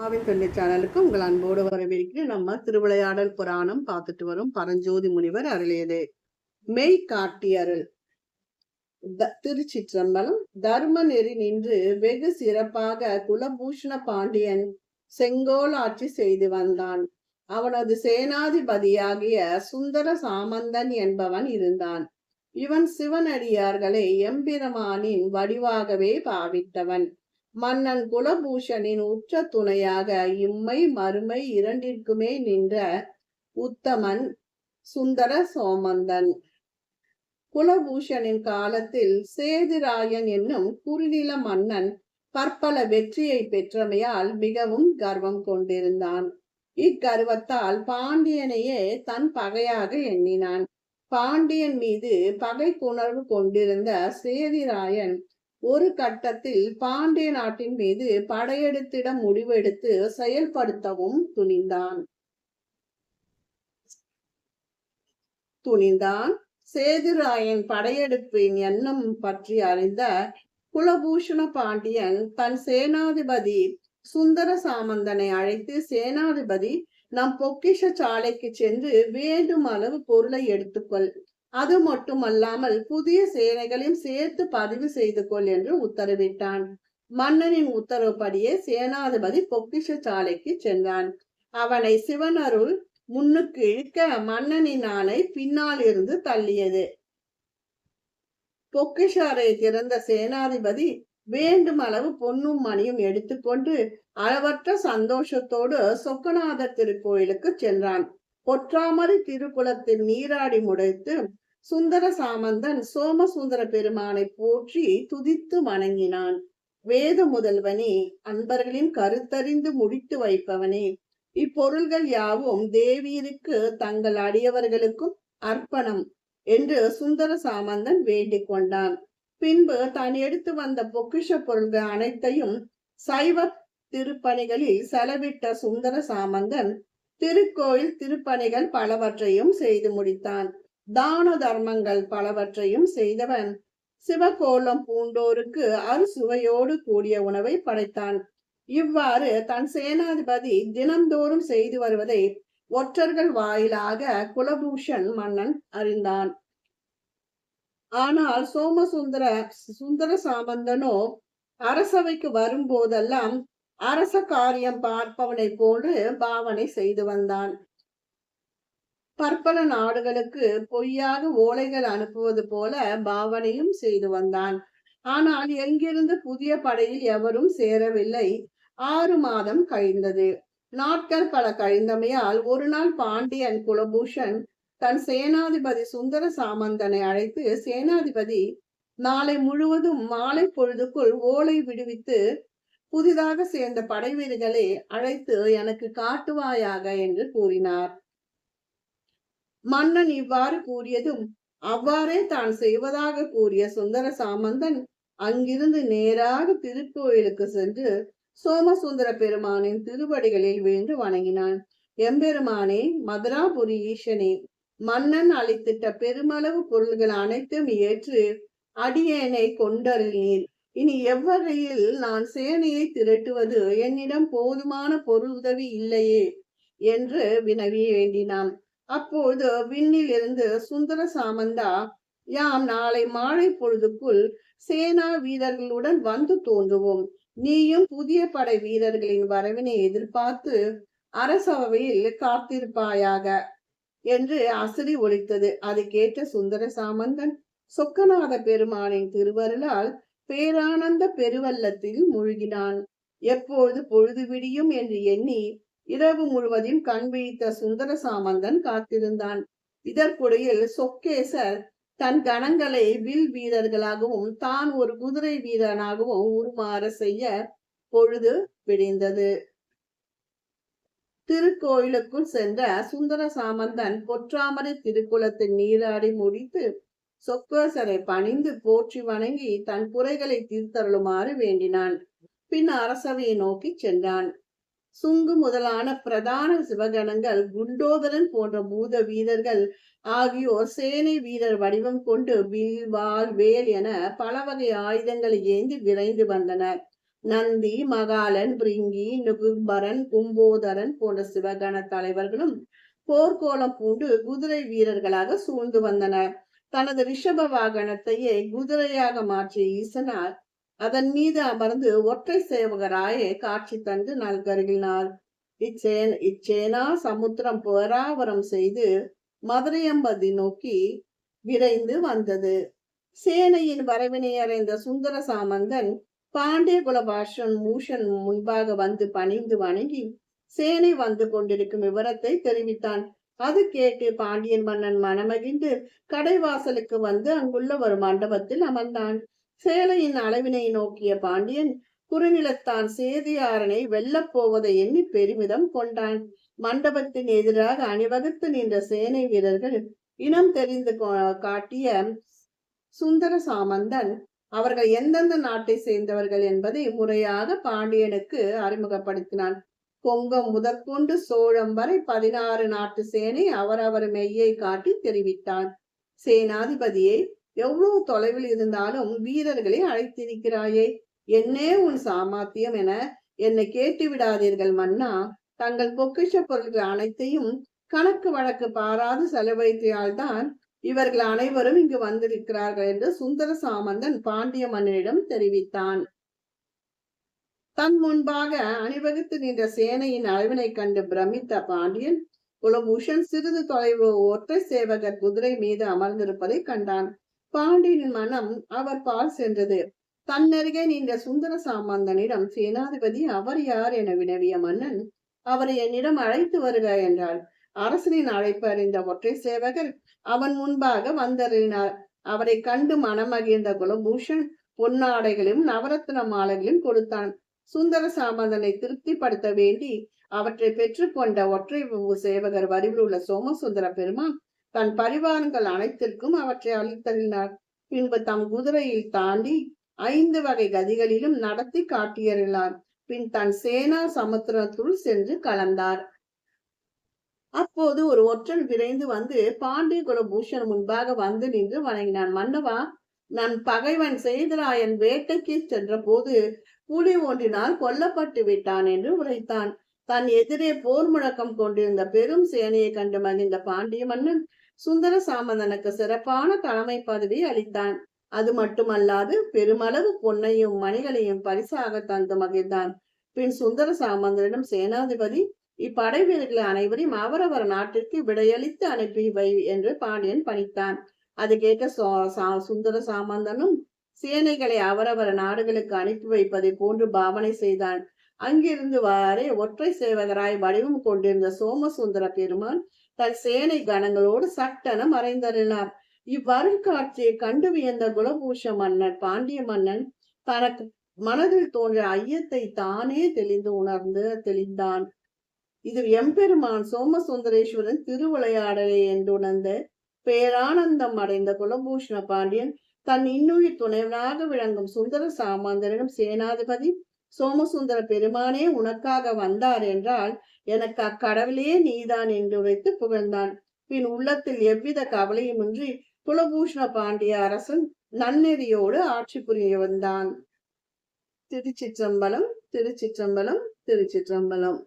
மாவின் தொண்டை சேனலுக்கு உங்கள் அன்போடு வரவேற்கிறேன். நம்ம திருவிளையாடல் புராணம் பார்த்துட்டு வரும். பரஞ்சோதி முனிவர் அருளியது. மெய் காட்டி அருள். த- திருச்சிற்றம்பலம். தர்ம நெறி நின்று வெகு சிறப்பாக குலபூஷண பாண்டியன் செங்கோல் ஆட்சி செய்து வந்தான். அவனது சேனாதிபதியாகிய சுந்தர சாமந்தன் என்பவன் இருந்தான். இவன் சிவனடியார்களை எம்பிரமானின் வடிவாகவே பாவித்தவன். மன்னன் குலபூஷனின் உற்ற துணையாக இம்மை மறுமை இரண்டிற்குமே நின்ற உத்தமன் சுந்தர சோமந்தன். குலபூஷனின் காலத்தில் சேதுராயன் என்னும் குறுநில மன்னன் பற்பல வெற்றியை பெற்றமையால் மிகவும் கர்வம் கொண்டிருந்தான். இக்கர்வத்தால் பாண்டியனையே தன் பகையாக எண்ணினான். பாண்டியன் மீது பகை புணர்வு கொண்டிருந்த சேதிராயன் ஒரு கட்டத்தில் பாண்டிய நாட்டின் மீது படையெடுத்திட முடிவெடுத்து செயல்படுத்தவும் துணிந்தான். துணிந்தான். சேதுராயன் படையெடுப்பின் எண்ணம் பற்றி அறிந்த குலபூஷண பாண்டியன் தன் சேனாதிபதி சுந்தர சாமந்தனை அழைத்து சேனாதிபதி நம் பொக்கிஷ சாலைக்கு சென்று வேண்டும் அளவு பொருளை எடுத்துக்கொள். அது மட்டுமல்லாமல் புதிய சேனைகளையும் சேர்த்து பதிவு செய்து கொள் என்று உத்தரவிட்டான். மன்னனின் உத்தரவுப்படியே சேனாதிபதி பொக்கிஷ சாலைக்கு சென்றான். அவனை சிவனருள் முன்னுக்கு இழுக்க மன்னனின் ஆணை பின்னால் இருந்து தள்ளியது. பொக்கிஷாரை திறந்த சேனாதிபதி வேண்டும் அளவு பொன்னும் மணியும் எடுத்துக்கொண்டு அளவற்ற சந்தோஷத்தோடு சொக்கநாதர் திருக்கோயிலுக்கு சென்றான். பொற்றாமரை திருக்குளத்தில் நீராடி முடைத்து சுந்தர சாமந்தன் சோமசுந்தர பெருமானை போற்றி துதித்து வணங்கினான். வேத முதல்வனே அன்பர்களின் கருத்தறிந்து முடித்து வைப்பவனே இப்பொருள்கள் யாவும் தேவியருக்கு தங்கள் அடியவர்களுக்கும் அர்ப்பணம் என்று சுந்தர சாமந்தன் வேண்டிக் கொண்டான். பின்பு தான் எடுத்து வந்த பொக்கிஷ பொருள்கள் அனைத்தையும் சைவ திருப்பணிகளில் செலவிட்ட சுந்தர சாமந்தன் திருக்கோயில் திருப்பணிகள் பலவற்றையும் செய்து முடித்தான். தான தர்மங்கள் பலவற்றையும் செய்தவன். சிவகோலம் பூண்டோருக்கு அறுசுவையோடு கூடிய உணவை படைத்தான். இவ்வாறு தன் சேனாதிபதி தினந்தோறும் செய்து வருவதை ஒற்றர்கள் வாயிலாக குலபூஷன் மன்னன் அறிந்தான். ஆனால் சோமசுந்தர சுந்தர சாமந்தனோ அரசவைக்கு வரும்போதெல்லாம் அரச காரியம் பார்ப்பவனை போன்று பாவனை செய்து வந்தான். பற்பல நாடுகளுக்கு பொய்யாக ஓலைகள் அனுப்புவது போல பாவனையும் செய்து வந்தான். ஆனால் எங்கிருந்து புதிய படையில் எவரும் சேரவில்லை. ஆறு மாதம் கழிந்தது. நாட்கள் பல கழிந்தமையால் ஒரு நாள் பாண்டியன் குலபூஷன் தன் சேனாதிபதி சுந்தர சாமந்தனை அழைத்து சேனாதிபதி நாளை முழுவதும் மாலை பொழுதுக்குள் ஓலை விடுவித்து புதிதாக சேர்ந்த படைவீரர்களை அழைத்து எனக்கு காட்டுவாயாக என்று கூறினார். மன்னன் இவ்வாறு கூறியதும் அவ்வாறே தான் செய்வதாக கூறிய சுந்தர சாமந்தன் அங்கிருந்து நேராக திருக்கோயிலுக்கு சென்று சோமசுந்தர பெருமானின் திருவடிகளில் விழுந்து வணங்கினான். எம்பெருமானே மதுராபுரி ஈசனே மன்னன் அளித்திட்ட பெருமளவு பொருள்கள் அனைத்தும் ஏற்று அடியேனை கொண்டறினீர் இனி எவ்வகையில் நான் சேனையை திரட்டுவது என்னிடம் போதுமான பொருள் உதவி இல்லையே என்று வினவி வேண்டினான். அப்போது விண்ணிலிருந்து சுந்தர சாமந்தா யாம் நாளை மாலை பொழுதுக்குள் சேனா வீரர்களுடன் வந்து தோன்றுவோம். நீயும் புதிய படை வீரர்களின் வரவினை எதிர்பார்த்து அரசவையில் காத்திருப்பாயாக என்று அசரி ஒலித்தது. அது கேட்ட சுந்தர சாமந்தன் சொக்கநாத பெருமானின் திருவருளால் பேரானந்த பெருவல்லத்தில் மூழ்கினான். எப்பொழுது பொழுது விடியும்? என்று எண்ணி இரவு முழுவதும் கண் விழித்த சுந்தர சாமந்தன் காத்திருந்தான். இதற்குடையில் சொக்கேசர் தன் கணங்களை வில் வீரர்களாகவும் தான் ஒரு குதிரை வீரனாகவும் உருமாற செய்ய பொழுது விடிந்தது. திருக்கோயிலுக்குள் சென்ற சுந்தர சாமந்தன் பொற்றாமரை திருக்குளத்தை நீராடி முடித்து சொக்கேசரை பணிந்து போற்றி வணங்கி தன் குறைகளை தீர்த்தருளுமாறு வேண்டினான். பின் அரசவையை நோக்கி சென்றான். சுங்கு முதலான பிரதான சிவகணங்கள் குண்டோதரன் போன்ற பூத வீரர்கள் ஆகியோர் சேனை வீரர் வடிவம் கொண்டு வில் வேல் என பல வகை ஆயுதங்களை ஏந்தி விரைந்து வந்தனர். நந்தி மகாலன் பிரிங்கி நுகும்பரன் கும்போதரன் போன்ற சிவகண தலைவர்களும் போர்க்கோலம் பூண்டு குதிரை வீரர்களாக சூழ்ந்து வந்தனர். தனது ரிஷப வாகனத்தையே குதிரையாக மாற்றிய ஈசனார் அதன் மீது அமர்ந்து ஒற்றை சேவகராய காட்சி தந்து நல்கருகினார். இச்சேன் இச்சேனா சமுத்திரம் பேராவரம் செய்து மதுரையம்பதி நோக்கி விரைந்து வந்தது. சேனையின் வரவினை அறிந்த சுந்தர சாமந்தன் பாண்டிய குலபாஷன் மூஷன் முன்பாக வந்து பணிந்து வணங்கி சேனை வந்து கொண்டிருக்கும் விவரத்தை தெரிவித்தான். அது கேட்டு பாண்டியன் மன்னன் மனமகிழ்ந்து கடைவாசலுக்கு வந்து அங்குள்ள ஒரு மண்டபத்தில் அமர்ந்தான். சேலையின் அளவினை நோக்கிய பாண்டியன் குறுநிலத்தான் சேதியாரனை வெல்லப் போவதை எண்ணி பெருமிதம் கொண்டான். மண்டபத்தின் எதிராக அணிவகுத்து நின்ற சேனை வீரர்கள் இனம் தெரிந்து காட்டிய சுந்தர சாமந்தன் அவர்கள் எந்தெந்த நாட்டை சேர்ந்தவர்கள் என்பதை முறையாக பாண்டியனுக்கு அறிமுகப்படுத்தினான். கொங்கம் முதற்கொண்டு சோழம் வரை பதினாறு நாட்டு சேனை அவரவர் மெய்யை காட்டி தெரிவித்தான். சேனாதிபதியை எவ்வளவு தொலைவில் இருந்தாலும் வீரர்களை அழைத்திருக்கிறாயே. என்னே உன் சாமர்த்தியம் என என்னை கேட்டு விடாதீர்கள் மன்னா. தங்கள் பொக்கிஷ பொருட்கள் அனைத்தையும் கணக்கு வழக்கு பாராது செலவழித்தால்தான் இவர்கள் அனைவரும் இங்கு வந்திருக்கிறார்கள் என்று சுந்தர சாமந்தன் பாண்டிய மன்னனிடம் தெரிவித்தான். தன் முன்பாக அணிவகுத்து நின்ற சேனையின் அளவினை கண்டு பிரமித்த பாண்டியன் குலபூஷன் சிறிது தொலைவு ஒற்றை சேவகர் குதிரை மீது அமர்ந்திருப்பதை கண்டான். பாண்டியனின் மனம் அவர் பால் சென்றது. தன்னருகே நின்ற சுந்தர சாமந்தனிடம் சேனாதிபதி அவர் யார் என வினவிய மன்னன் அவரை என்னிடம் அழைத்து வருக என்றாள். அரசனின் அழைப்பு அறிந்த ஒற்றை சேவகர் அவன் முன்பாக வந்தறினார் அவரை கண்டு மனமகிழ்ந்த குலபூஷன் பொன்னாடைகளையும் நவரத்ன மாலைகளையும் கொடுத்தான். சுந்தர சாமந்தனை திருப்திப்படுத்த வேண்டி அவற்றை பெற்றுக்கொண்ட ஒற்றை சேவகர் வரிவில் உள்ள சோமசுந்தர பெருமான் தன் பரிவாரங்கள் அனைத்திற்கும் அவற்றை அளித்தறினார் பின்பு தம் குதிரையில் தாண்டி ஐந்து வகை கதிகளிலும் நடத்தி காட்டியறினார் பின் தன் சேனா சமுத்திரத்துள் சென்று கலந்தார். அப்போது ஒரு ஒற்றன் விரைந்து வந்து பாண்டிய குலபூஷன் முன்பாக வந்து நின்று வணங்கினான். மன்னவா நான் பகைவன் செய்தராயன் வேட்டைக்கு சென்ற போது புலி ஒன்றினால் கொல்லப்பட்டு விட்டான் என்று உரைத்தான். தன் எதிரே போர் முழக்கம் கொண்டிருந்த பெரும் சேனையை கண்டு மகிழ்ந்த பாண்டிய மன்னன் சுந்தர சாமந்தனுக்கு சிறப்பான தலைமை பதவி அளித்தான். அது மட்டுமல்லாது பெருமளவு பொன்னையும் மணிகளையும் பரிசாக தந்து மகிழ்ந்தான். பின் சுந்தர சாமந்தனிடம் சேனாதிபதி இப்படை வீரர்கள் அனைவரையும் அவரவர் நாட்டிற்கு விடையளித்து அனுப்பி வை என்று பாண்டியன் பணித்தான். அது கேட்ட சுந்தர சாமந்தனும் சேனைகளை அவரவர் நாடுகளுக்கு அனுப்பி வைப்பதை போன்று பாவனை செய்தான். அங்கிருந்து வாரே ஒற்றை சேவகராய் வடிவம் கொண்டிருந்த சோமசுந்தர பெருமான் தன் சேனை கணங்களோடு சட்டென மறைந்தறினார் இவ்வருள் காட்சியை கண்டு வியந்த குலபூஷ மன்னர் பாண்டிய மன்னன் தனக்கு மனதில் தோன்ற ஐயத்தை தானே தெளிந்து உணர்ந்து தெளிந்தான். இது எம்பெருமான் சோமசுந்தரேஸ்வரன் திருவிளையாடலே என்றுணர்ந்து பேரானந்தம் அடைந்த குலபூஷண பாண்டியன் தன் இன்னுயிர் துணைவனாக விளங்கும் சுந்தர சாமாந்தரிடம் சேனாதிபதி சோமசுந்தர பெருமானே உனக்காக வந்தார் என்றால் எனக்கு அக்கடவுளே நீதான் என்று வைத்து புகழ்ந்தான். பின் உள்ளத்தில் எவ்வித கவலையுமின்றி குலபூஷண பாண்டிய அரசன் நன்னெறியோடு ஆட்சி புரிய வந்தான். திருச்சிற்றம்பலம் திருச்சிற்றம்பலம் திருச்சிற்றம்பலம்.